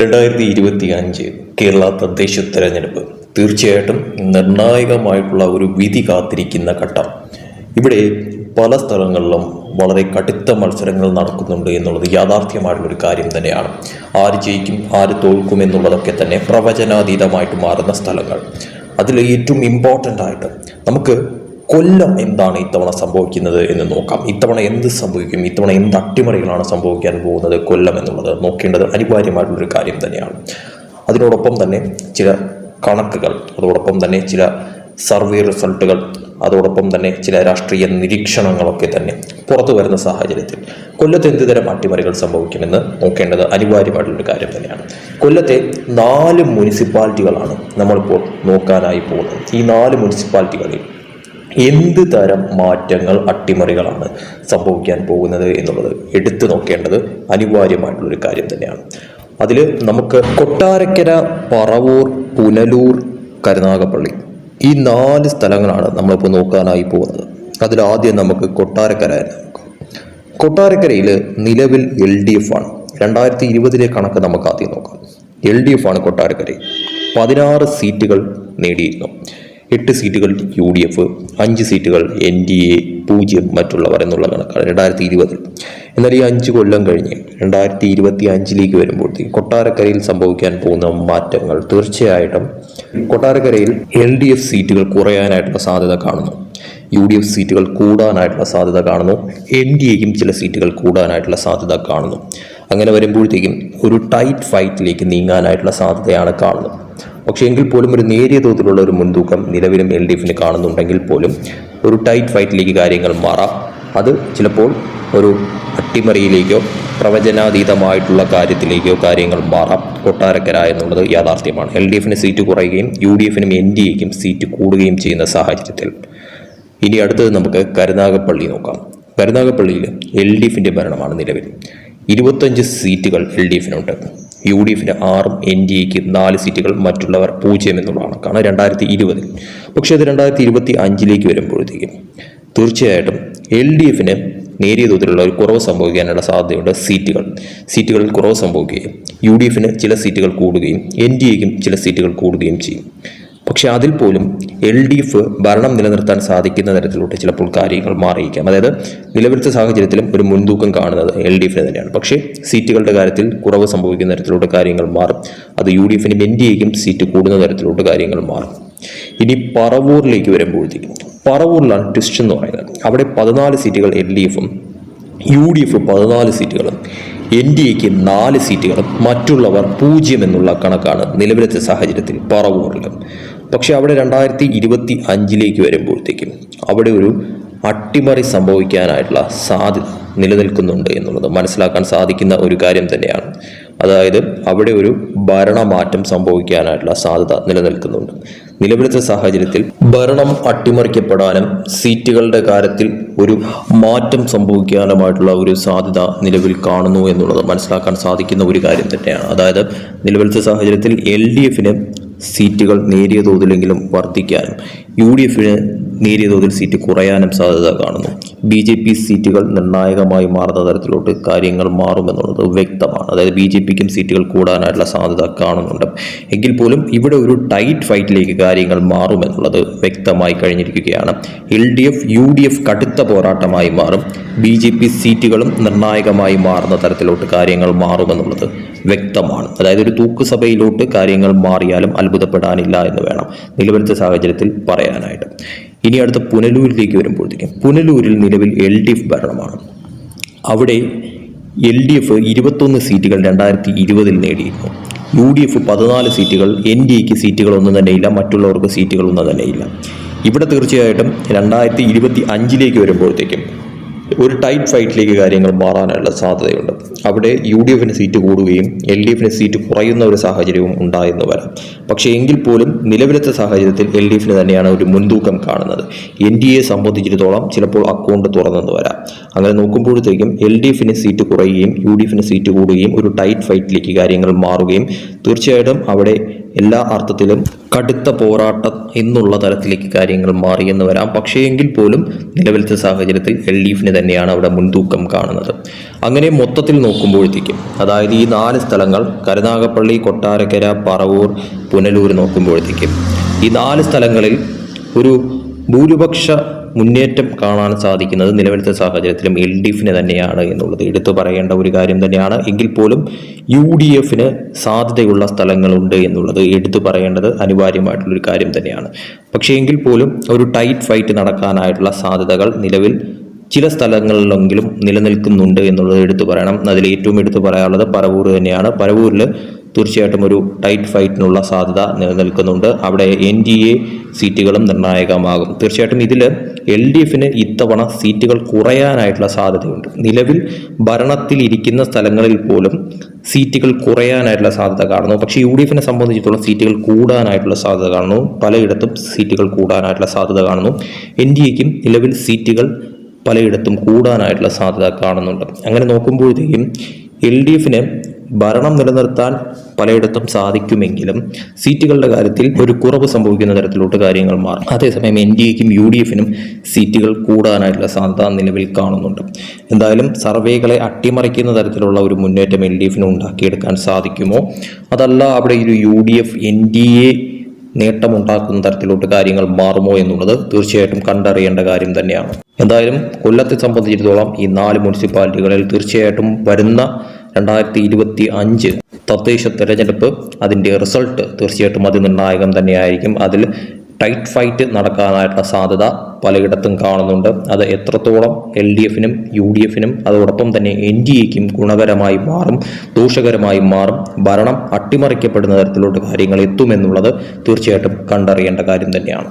രണ്ടായിരത്തി ഇരുപത്തി അഞ്ച് കേരള തദ്ദേശ തെരഞ്ഞെടുപ്പ്. തീർച്ചയായിട്ടും നിർണായകമായിട്ടുള്ള ഒരു വിധി കാത്തിരിക്കുന്ന ഘട്ടം. ഇവിടെ പല സ്ഥലങ്ങളിലും വളരെ കടുത്ത മത്സരങ്ങൾ നടക്കുന്നുണ്ട് എന്നുള്ളത് യാഥാർത്ഥ്യമായിട്ടുള്ള ഒരു കാര്യം തന്നെയാണ്. ആര് ജയിക്കും ആര് തോൽക്കും എന്നുള്ളതൊക്കെ തന്നെ പ്രവചനാതീതമായിട്ട് മാറുന്ന സ്ഥലങ്ങൾ. അതിൽ ഏറ്റവും ഇമ്പോർട്ടന്റ് ആയിട്ട് നമുക്ക് കൊല്ലം എന്താണ് ഇത്തവണ സംഭവിക്കുന്നത് എന്ന് നോക്കാം. ഇത്തവണ എന്ത് സംഭവിക്കും? ഇത്തവണ എന്ത് അട്ടിമറികളാണ് സംഭവിക്കാൻ പോകുന്നത് കൊല്ലം എന്നുള്ളത് നോക്കേണ്ടത് അനിവാര്യമായിട്ടുള്ളൊരു കാര്യം തന്നെയാണ്. അതിനോടൊപ്പം തന്നെ ചില കണക്കുകൾ അതോടൊപ്പം തന്നെ ചില സർവേ റിസൾട്ടുകൾ അതോടൊപ്പം തന്നെ ചില രാഷ്ട്രീയ നിരീക്ഷണങ്ങളൊക്കെ തന്നെ പുറത്തു വരുന്ന സാഹചര്യത്തിൽ കൊല്ലത്ത് എന്ത് തരം അട്ടിമറികൾ സംഭവിക്കുമെന്ന് നോക്കേണ്ടത് അനിവാര്യമായിട്ടുള്ളൊരു കാര്യം തന്നെയാണ്. കൊല്ലത്തെ നാല് മുനിസിപ്പാലിറ്റികളാണ് നമ്മളിപ്പോൾ നോക്കാനായി പോകുന്നത്. ഈ നാല് മുനിസിപ്പാലിറ്റികളിൽ എന്ത് തരം മാറ്റങ്ങൾ അട്ടിമറികളാണ് സംഭവിക്കാൻ പോകുന്നത് എന്നുള്ളത് എടുത്തു നോക്കേണ്ടത് അനിവാര്യമായിട്ടുള്ളൊരു കാര്യം തന്നെയാണ്. അതിൽ നമുക്ക് കൊട്ടാരക്കര പറവൂർ പുനലൂർ കരുനാഗപ്പള്ളി ഈ നാല് സ്ഥലങ്ങളാണ് നമ്മളിപ്പോൾ നോക്കാനായി പോകുന്നത്. അതിൽ ആദ്യം നമുക്ക് കൊട്ടാരക്കര കൊട്ടാരക്കരയിൽ നിലവിൽ എൽ ഡി എഫ് ആണ്. രണ്ടായിരത്തി ഇരുപതിലെ കണക്ക് നമുക്ക് ആദ്യം നോക്കാം. എൽ ഡി എഫ് ആണ് കൊട്ടാരക്കരയിൽ. പതിനാറ് സീറ്റുകൾ നേടിയിരുന്നു. എട്ട് സീറ്റുകൾ യു ഡി എഫ് അഞ്ച് സീറ്റുകൾ എൻ ഡി എ പൂജ്യം മറ്റുള്ളവർ എന്നുള്ള കണക്കാണ് രണ്ടായിരത്തി ഇരുപതിൽ എന്നാൽ ഈ അഞ്ച് കൊല്ലം കഴിഞ്ഞ് രണ്ടായിരത്തി ഇരുപത്തി അഞ്ചിലേക്ക് വരുമ്പോഴത്തേക്ക് കൊട്ടാരക്കരയിൽ സംഭവിക്കാൻ പോകുന്ന മാറ്റങ്ങൾ തീർച്ചയായിട്ടും കൊട്ടാരക്കരയിൽ എൽ ഡി എഫ് സീറ്റുകൾ കുറയാനായിട്ടുള്ള സാധ്യത കാണുന്നു. യു ഡി എഫ് സീറ്റുകൾ കൂടാനായിട്ടുള്ള സാധ്യത കാണുന്നു. എൻ ഡി എയും ചില സീറ്റുകൾ കൂടാനായിട്ടുള്ള സാധ്യത കാണുന്നു. അങ്ങനെ വരുമ്പോഴത്തേക്കും ഒരു ടൈറ്റ് ഫൈറ്റിലേക്ക് നീങ്ങാനായിട്ടുള്ള സാധ്യതയാണ് കാണുന്നത്. പക്ഷേ എങ്കിൽ പോലും ഒരു നേരിയ തോതിലുള്ള ഒരു മുൻതൂക്കം നിലവിലും എൽ ഡി എഫിന് കാണുന്നുണ്ടെങ്കിൽ പോലും ഒരു ടൈറ്റ് ഫൈറ്റിലേക്ക് കാര്യങ്ങൾ മാറാം. അത് ചിലപ്പോൾ ഒരു അട്ടിമറിയിലേക്കോ പ്രവചനാതീതമായിട്ടുള്ള കാര്യത്തിലേക്കോ കാര്യങ്ങൾ മാറാം. കൊട്ടാരക്കര എന്നുള്ളത് യാഥാർത്ഥ്യമാണ്. എൽ ഡി എഫിന് സീറ്റ് കുറയുകയും യു ഡി എഫിനും എൻ ഡി എക്കും സീറ്റ് കൂടുകയും ചെയ്യുന്ന സാഹചര്യത്തിൽ. ഇനി അടുത്തത് നമുക്ക് കരുനാഗപ്പള്ളി നോക്കാം. കരുനാഗപ്പള്ളിയിൽ എൽ ഡി എഫിന്റെ ഭരണമാണ് നിലവിൽ. ഇരുപത്തഞ്ച് സീറ്റുകൾ എൽ ഡി എഫിനുണ്ട് യു ഡി എഫിന് ആറും എൻ ഡി എക്ക് നാല് സീറ്റുകൾ മറ്റുള്ളവർ പൂജ്യം എന്നുള്ള കണക്കാണ് രണ്ടായിരത്തി ഇരുപതിൽ പക്ഷേ അത് രണ്ടായിരത്തി ഇരുപത്തി അഞ്ചിലേക്ക് വരുമ്പോഴത്തേക്കും തീർച്ചയായിട്ടും എൽ ഡി എഫിന് നേരിയ തോതിലുള്ള ഒരു കുറവ് സംഭവിക്കാനുള്ള സാധ്യതയുണ്ട് സീറ്റുകൾ. സീറ്റുകളിൽ കുറവ് സംഭവിക്കുകയും യു ഡി എഫിന് ചില സീറ്റുകൾ കൂടുകയും എൻ ഡി എക്കും ചില സീറ്റുകൾ കൂടുകയും ചെയ്യും. പക്ഷേ അതിൽ പോലും എൽ ഡി എഫ് ഭരണം നിലനിർത്താൻ സാധിക്കുന്ന തരത്തിലോട്ട് ചിലപ്പോൾ കാര്യങ്ങൾ മാറിയിരിക്കാം. അതായത് നിലവിലത്തെ സാഹചര്യത്തിലും ഒരു മുൻതൂക്കം കാണുന്നത് എൽ ഡി എഫിന് തന്നെയാണ്. പക്ഷേ സീറ്റുകളുടെ കാര്യത്തിൽ കുറവ് സംഭവിക്കുന്ന തരത്തിലോട്ട് കാര്യങ്ങൾ മാറും. അത് യു ഡി എഫിനും എൻ ഡി എക്കും സീറ്റ് കൂടുന്ന തരത്തിലോട്ട് കാര്യങ്ങൾ മാറും. ഇനി പറവൂരിലേക്ക് വരുമ്പോഴത്തേക്കും. പറവൂരിലാണ് ട്വിസ്റ്റ് എന്ന് പറയുന്നത്. അവിടെ പതിനാല് സീറ്റുകൾ എൽ ഡി എഫും യു ഡി എഫ് പതിനാല് സീറ്റുകളും എൻ ഡി എക്ക് നാല് സീറ്റുകളും മറ്റുള്ളവർ പൂജ്യം എന്നുള്ള കണക്കാണ് നിലവിലത്തെ സാഹചര്യത്തിൽ പറവൂറിൽ പക്ഷെ അവിടെ രണ്ടായിരത്തി ഇരുപത്തി അഞ്ചിലേക്ക് വരുമ്പോഴത്തേക്കും അവിടെ ഒരു അട്ടിമറി സംഭവിക്കാനായിട്ടുള്ള സാധ്യത നിലനിൽക്കുന്നുണ്ട് എന്നുള്ളത് മനസ്സിലാക്കാൻ സാധിക്കുന്ന ഒരു കാര്യം തന്നെയാണ്. അതായത് അവിടെ ഒരു ഭരണമാറ്റം സംഭവിക്കാനായിട്ടുള്ള സാധ്യത നിലനിൽക്കുന്നുണ്ട്. നിലവിലത്തെ സാഹചര്യത്തിൽ ഭരണം അട്ടിമറിക്കപ്പെടാനും സീറ്റുകളുടെ കാര്യത്തിൽ ഒരു മാറ്റം സംഭവിക്കാനുമായിട്ടുള്ള ഒരു സാധ്യത നിലവിൽ കാണുന്നു എന്നുള്ളത് മനസ്സിലാക്കാൻ സാധിക്കുന്ന ഒരു കാര്യം തന്നെയാണ്. അതായത് നിലവിലത്തെ സാഹചര്യത്തിൽ എൽ ഡി എഫിന് സീറ്റുകൾ നേരിയ തോതിലെങ്കിലും വർദ്ധിക്കാനും യു ഡി എഫിന് നേരിയ തോതിൽ സീറ്റ് കുറയാനും സാധ്യത കാണുന്നു. ബി ജെ പി സീറ്റുകൾ നിർണായകമായി മാറുന്ന തരത്തിലോട്ട് കാര്യങ്ങൾ മാറുമെന്നുള്ളത് വ്യക്തമാണ്. അതായത് ബി ജെ പിക്കും സീറ്റുകൾ കൂടാനായിട്ടുള്ള സാധ്യത കാണുന്നുണ്ട്. എങ്കിൽ പോലും ഇവിടെ ഒരു ടൈറ്റ് ഫൈറ്റിലേക്ക് കാര്യങ്ങൾ മാറുമെന്നുള്ളത് വ്യക്തമായി കഴിഞ്ഞിരിക്കുകയാണ്. L D F U D F കടുത്ത പോരാട്ടമായി മാറും. ബി ജെ പി സീറ്റുകളും നിർണായകമായി മാറുന്ന തരത്തിലോട്ട് കാര്യങ്ങൾ മാറുമെന്നുള്ളത് വ്യക്തമാണ്. അതായത് ഒരു തൂക്കുസഭയിലോട്ട് കാര്യങ്ങൾ മാറിയാലും അത്ഭുതപ്പെടാനില്ല എന്ന് വേണം. നിലവിലത്തെ സാഹചര്യത്തിൽ പറയാനായിട്ട്. ഇനി അടുത്ത പുനലൂരിലേക്ക് വരുമ്പോഴത്തേക്കും പുനലൂരിൽ നിലവിൽ എൽ ഡി എഫ് ഭരണമാണ്. അവിടെ എൽ ഡി എഫ് ഇരുപത്തൊന്ന് സീറ്റുകൾ രണ്ടായിരത്തി ഇരുപതിൽ നേടിയിരുന്നു. യു ഡി എഫ് പതിനാല് സീറ്റുകൾ എൻ ഡി എക്ക് സീറ്റുകളൊന്നും തന്നെയില്ല മറ്റുള്ളവർക്ക് സീറ്റുകളൊന്നും തന്നെയില്ല. ഇവിടെ തീർച്ചയായിട്ടും രണ്ടായിരത്തി ഇരുപത്തി അഞ്ചിലേക്ക് വരുമ്പോഴത്തേക്കും ഒരു ടൈറ്റ് ഫൈറ്റിലേക്ക് കാര്യങ്ങൾ മാറാനുള്ള സാധ്യതയുണ്ട്. അവിടെ യു ഡി എഫിന് സീറ്റ് കൂടുകയും എൽ ഡി എഫിന് സീറ്റ് കുറയുന്ന ഒരു സാഹചര്യവും ഉണ്ടായെന്ന് വരാം. പക്ഷേ എങ്കിൽ പോലും നിലവിലത്തെ സാഹചര്യത്തിൽ എൽ ഡി എഫിന് തന്നെയാണ് ഒരു മുൻതൂക്കം കാണുന്നത്. എൻ ഡി എ സംബന്ധിച്ചിടത്തോളം ചിലപ്പോൾ അക്കൗണ്ട് തുറന്നെന്ന് വരാം. അങ്ങനെ നോക്കുമ്പോഴത്തേക്കും എൽ ഡി എഫിന് സീറ്റ് കുറയുകയും യു ഡി എഫിന് സീറ്റ് കൂടുകയും ഒരു ടൈറ്റ് ഫൈറ്റിലേക്ക് കാര്യങ്ങൾ മാറുകയും തീർച്ചയായിട്ടും അവിടെ എല്ലാ അർത്ഥത്തിലും കടുത്ത പോരാട്ടം എന്നുള്ള തലത്തിലേക്ക് കാര്യങ്ങൾ മാറിയെന്ന് വരാം. പക്ഷേ എങ്കിൽ പോലും നിലവിലത്തെ സാഹചര്യത്തിൽ എൽ ഡി തന്നെയാണ് അവിടെ മുൻതൂക്കം കാണുന്നത്. അങ്ങനെ മൊത്തത്തിൽ നോക്കുമ്പോഴത്തേക്കും അതായത് ഈ നാല് സ്ഥലങ്ങൾ കരുനാഗപ്പള്ളി കൊട്ടാരക്കര പറവൂർ പുനലൂർ നോക്കുമ്പോഴത്തേക്കും ഈ നാല് സ്ഥലങ്ങളിൽ ഒരു ഭൂരിപക്ഷ മുന്നേറ്റം കാണാൻ സാധിക്കുന്നത് നിലവിലത്തെ സാഹചര്യത്തിലും എൽ ഡി എഫിന് തന്നെയാണ് എന്നുള്ളത്. എടുത്തു പറയേണ്ട ഒരു കാര്യം തന്നെയാണ്. എങ്കിൽ പോലും യു ഡി എഫിന് സാധ്യതയുള്ള സ്ഥലങ്ങളുണ്ട് എന്നുള്ളത് എടുത്തു പറയേണ്ടത് അനിവാര്യമായിട്ടുള്ളൊരു കാര്യം തന്നെയാണ്. പക്ഷേ എങ്കിൽ പോലും ഒരു ടൈറ്റ് ഫൈറ്റ് നടക്കാനായിട്ടുള്ള സാധ്യതകൾ നിലവിൽ ചില സ്ഥലങ്ങളിലെങ്കിലും നിലനിൽക്കുന്നുണ്ട് എന്നുള്ളത് എടുത്തു പറയണം. അതിൽ ഏറ്റവും എടുത്തു പറയാനുള്ളത് പരവൂർ തന്നെയാണ്. പറവൂരിൽ തീർച്ചയായിട്ടും ഒരു ടൈറ്റ് ഫൈറ്റിനുള്ള സാധ്യത നിലനിൽക്കുന്നുണ്ട്. അവിടെ എൻ ഡി എ സീറ്റുകളും നിർണായകമാകും. തീർച്ചയായിട്ടും ഇതിൽ എൽ ഡി എഫിന് ഇത്തവണ സീറ്റുകൾ കുറയാനായിട്ടുള്ള സാധ്യതയുണ്ട്. നിലവിൽ ഭരണത്തിൽ ഇരിക്കുന്ന സ്ഥലങ്ങളിൽ പോലും സീറ്റുകൾ കുറയാനായിട്ടുള്ള സാധ്യത കാണുന്നു. പക്ഷേ യു ഡി എഫിനെ സംബന്ധിച്ചിടത്തോളം സീറ്റുകൾ കൂടാനായിട്ടുള്ള സാധ്യത കാണുന്നു. പലയിടത്തും സീറ്റുകൾ കൂടാനായിട്ടുള്ള സാധ്യത കാണുന്നു. എൻ ഡി എക്കും നിലവിൽ സീറ്റുകൾ പലയിടത്തും കൂടാനായിട്ടുള്ള സാധ്യത കാണുന്നുണ്ട്. അങ്ങനെ നോക്കുമ്പോഴത്തേക്കും എൽ ഡി എഫിന് ഭരണം നിലനിർത്താൻ പലയിടത്തും സാധിക്കുമെങ്കിലും സീറ്റുകളുടെ കാര്യത്തിൽ ഒരു കുറവ് സംഭവിക്കുന്ന തരത്തിലോട്ട് കാര്യങ്ങൾ മാറും. അതേസമയം എൻ ഡി എക്കും യു ഡി എഫിനും സീറ്റുകൾ കൂടാനായിട്ടുള്ള സാധ്യത നിലവിൽ കാണുന്നുണ്ട്. എന്തായാലും സർവേകളെ അട്ടിമറിക്കുന്ന തരത്തിലുള്ള ഒരു മുന്നേറ്റം എൽ ഡി എഫിന് ഉണ്ടാക്കിയെടുക്കാൻ സാധിക്കുമോ? അതല്ല അവിടെ ഒരു U D F N D A നേട്ടമുണ്ടാക്കുന്ന തരത്തിലോട്ട് കാര്യങ്ങൾ മാറുമോ എന്നുള്ളത് തീർച്ചയായിട്ടും കണ്ടറിയേണ്ട കാര്യം തന്നെയാണ്. എന്തായാലും കൊല്ലത്തെ സംബന്ധിച്ചിടത്തോളം ഈ നാല് മുനിസിപ്പാലിറ്റികളിൽ തീർച്ചയായിട്ടും വരുന്ന രണ്ടായിരത്തി ഇരുപത്തി അഞ്ച് തദ്ദേശ തെരഞ്ഞെടുപ്പ് അതിന്റെ റിസൾട്ട് തീർച്ചയായിട്ടും അതിനിർണായകം തന്നെയായിരിക്കും. അതിൽ ടൈറ്റ് ഫൈറ്റ് നടക്കാനായിട്ടുള്ള സാധ്യത പലയിടത്തും കാണുന്നുണ്ട്. അത് എത്രത്തോളം എൽ ഡി എഫിനും യു ഡി എഫിനും അതോടൊപ്പം തന്നെ എൻ ഡി എക്കും ഗുണകരമായി മാറും ദോഷകരമായി മാറും ഭരണം അട്ടിമറിക്കപ്പെടുന്ന തരത്തിലോട്ട് കാര്യങ്ങൾ എത്തുമെന്നുള്ളത് തീർച്ചയായിട്ടും കണ്ടറിയേണ്ട കാര്യം തന്നെയാണ്.